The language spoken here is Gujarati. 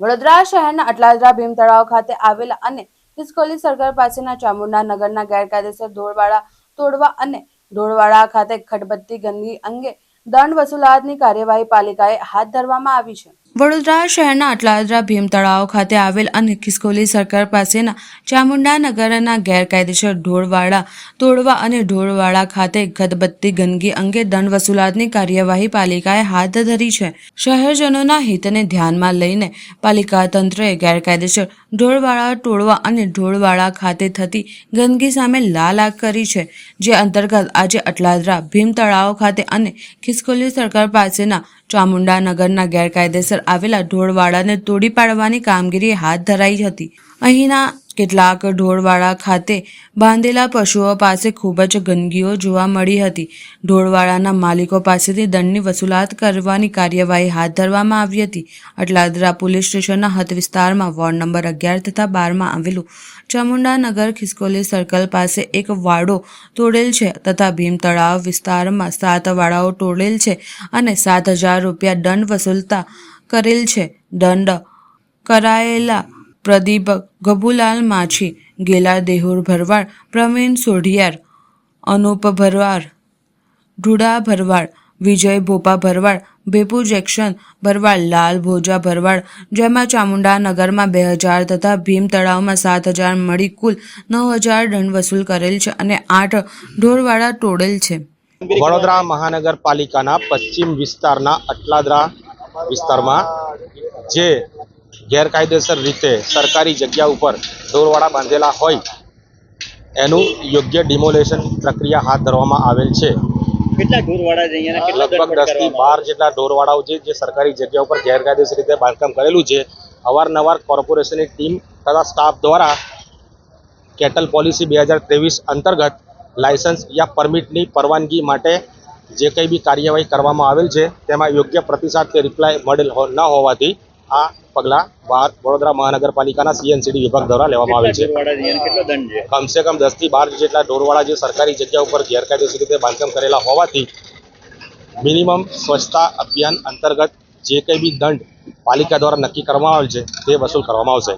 વડોદરા શહેરના અટલાદરા ભીમ તળાવ ખાતે આવેલા અને ખિસકોલી સર્કલ પાસેના ચામુંડા નગરના ગેરકાયદેસર ધોળવાડા તોડવા અને ધોળવાડા ખાતે ખડબત્તી ગંદકી અંગે દંડ વસૂલાતની કાર્યવાહી પાલિકાએ હાથ ધરવામાં આવી છે. વડોદરા શહેરના અટલાદરા ભીમ તળાવ ખાતે આવેલ અને ખિસકોલી સર્કલ પાસેના ચામુંડા નગરના ગેરકાયદેસર ઢોળવાળા તોડવા અને ઢોળવાળા ખાતે ગદબત્તી ગંદકી અંગે દંડ વસૂલાતની કાર્યવાહી પાલિકાએ હાથ ધરી છે. શહેરજનોના હિતને ધ્યાનમાં લઈને પાલિકા તંત્રએ ગેરકાયદેસર ઢોળવાળા તોડવા અને ઢોળવાળા ખાતે થતી ગંદકી સામે લાલ આગ કરી છે. જે અંતર્ગત આજે અટલાદરા ભીમ તળાવ ખાતે અને ખિસકોલી સર્કલ પાસેના ચામુંડા નગરના ગેરકાયદેસર આવેલા ઢોળવાડાને તોડી પાડવાની કામગીરી હાથ ધરાઈ હતી. અહીંના કેટલાક ઢોળવાડા ખાતે બાંધેલા પશુઓ પાસે ખૂબ જ ગંદકીઓ જોવા મળી હતી. ઢોળવાડાના માલિકો પાસેથી દંડની વસૂલાત કરવાની કાર્યવાહી હાથ ધરવામાં આવી હતી. અટલાદરા પોલીસ સ્ટેશનના હદ વિસ્તારમાં વોર્ડ નંબર અગિયાર તથા બારમાં આવેલું ચામુંડાનગર ખિસકોલી સર્કલ પાસે એક વાડો તોડેલ છે તથા ભીમ તળાવ વિસ્તારમાં સાત વાડાઓ તોડેલ છે અને સાત હજાર રૂપિયા દંડ વસૂલતા કરેલ છે. દંડ. કરાયેલા પ્રદીપક ગભુલાલ માછી, ગેલા દેહુર ભરવાડ, પ્રવીણ સોઢિયાર, અનુપ ભરવાડ ઢુડા ભરવાડ, વિજય ભોપા ભરવાડ, ભેપુ જેક્શન ભરવાડ, લાલ ભોજા ભરવાડ, જેમાં ચામુંડા નગરમાં બે હજાર તથા ભીમ તળાવમાં સાત હજાર મળી કુલ નવ હજાર દંડ વસૂલ કરેલ છે અને આઠ ઢોરવાડા તોડેલ છે. વડોદરા મહાનગરપાલિકાના પશ્ચિમ વિસ્તારના અટલાદરા વિસ્તારમાં જે ગેરકાયદેસર રીતે સરકારી જગ્યા ઉપર ઢોરવાડા બાંધેલા હોય એનું યોગ્ય ડિમોલેશન પ્રક્રિયા હાથ ધરવામાં આવેલ છે. કેટલા ઢોરવાડા છે અહીંયા લગભગ દસથી બાર જેટલા ઢોરવાડાઓ છે જે સરકારી જગ્યા ઉપર ગેરકાયદેસર રીતે બાંધકામ કરેલું છે. અવારનવાર કોર્પોરેશનની ટીમ તથા સ્ટાફ દ્વારા કેટલ પોલિસી બે હજાર ત્રેવીસ અંતર્ગત લાયસન્સ યા પરમિટની પરવાનગી માટે જે કંઈ બી કાર્યવાહી કરવામાં આવેલ છે તેમાં યોગ્ય પ્રતિસાદ કે રિપ્લાય મળેલ ન હોવાથી આ પગલાં બહાર વડોદરા મહાનગરપાલિકાના સીએનસીડી વિભાગ દ્વારા લેવામાં દંડ છે? કમસે કમ દસથી બાર જેટલા ઢોરવાળા જે સરકારી જગ્યા ઉપર ગેરકાયદેસર રીતે બાંધકામ કરેલા હોવાથી મિનિમમ સ્વચ્છતા અભિયાન અંતર્ગત જે કંઈ બી દંડ પાલિકા દ્વારા નક્કી કરવામાં આવેલ છે તે વસૂલ કરવામાં આવશે.